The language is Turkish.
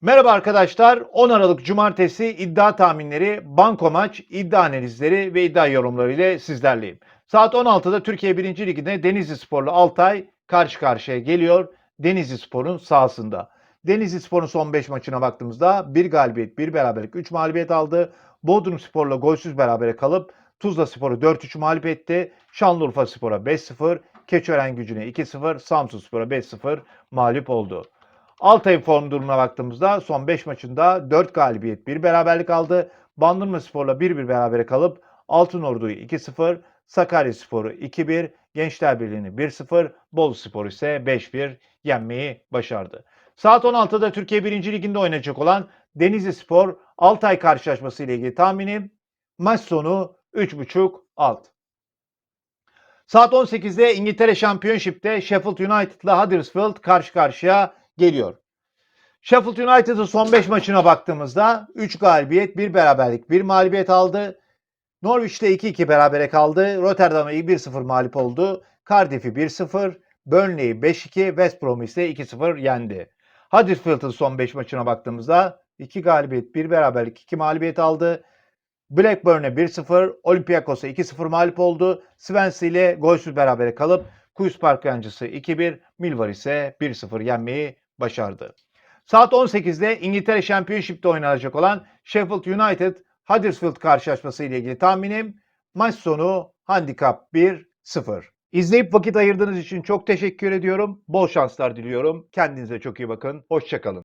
Merhaba arkadaşlar. 10 Aralık Cumartesi iddia tahminleri, banko maç, iddia analizleri ve iddia yorumları ile sizlerleyim. Saat 16'da Türkiye 1. Ligi'nde Denizli Spor'la Altay karşı karşıya geliyor. Denizli Spor'un sahasında. Denizli Spor'un son 5 maçına baktığımızda 1 galibiyet, 1 beraberlik, 3 mağlubiyet aldı. Bodrum Spor'la golsüz berabere kalıp Tuzla Spor'u 4-3 mağlup etti. Şanlıurfa Spor'a 5-0, Keçören Gücü'ne 2-0, Samsun Spor'a 5-0 mağlup oldu. Altay'ın form durumuna baktığımızda son 5 maçında 4 galibiyet, 1 beraberlik aldı. Bandırma Spor'la 1-1 berabere kalıp Altınordu'yu 2-0, Sakarya Spor'u 2-1, Gençler Birliği'ni 1-0, Bolu Spor ise 5-1 yenmeyi başardı. Saat 16'da Türkiye 1. Ligi'nde oynayacak olan Denizli Spor Altay karşılaşması ile ilgili tahminim maç sonu 3.5 alt. Saat 18'de İngiltere Championship'te Sheffield United ile Huddersfield karşı karşıya geliyor. Sheffield United'ın son 5 maçına baktığımızda 3 galibiyet, 1 beraberlik, 1 mağlubiyet aldı. Norwich'te 2-2 berabere kaldı. Rotterdam'a 1-0 mağlup oldu. Cardiff'i 1-0, Burnley'i 5-2, West Brom'u ise 2-0 yendi. Huddersfield'ın son 5 maçına baktığımızda 2 galibiyet, 1 beraberlik, 2 mağlubiyet aldı. Blackburn'e 1-0, Olympiakos'a 2-0 mağlup oldu. Swansea ile golsüz berabere kalıp Queen's Park Rangers'ı 2-1, Millwall ise 1-0 yenmeyi başardı. Saat 18'de İngiltere Championship'te oynanacak olan Sheffield United Huddersfield karşılaşması ile ilgili tahminim maç sonu handikap 1-0. İzleyip vakit ayırdığınız için çok teşekkür ediyorum. Bol şanslar diliyorum. Kendinize çok iyi bakın. Hoşçakalın.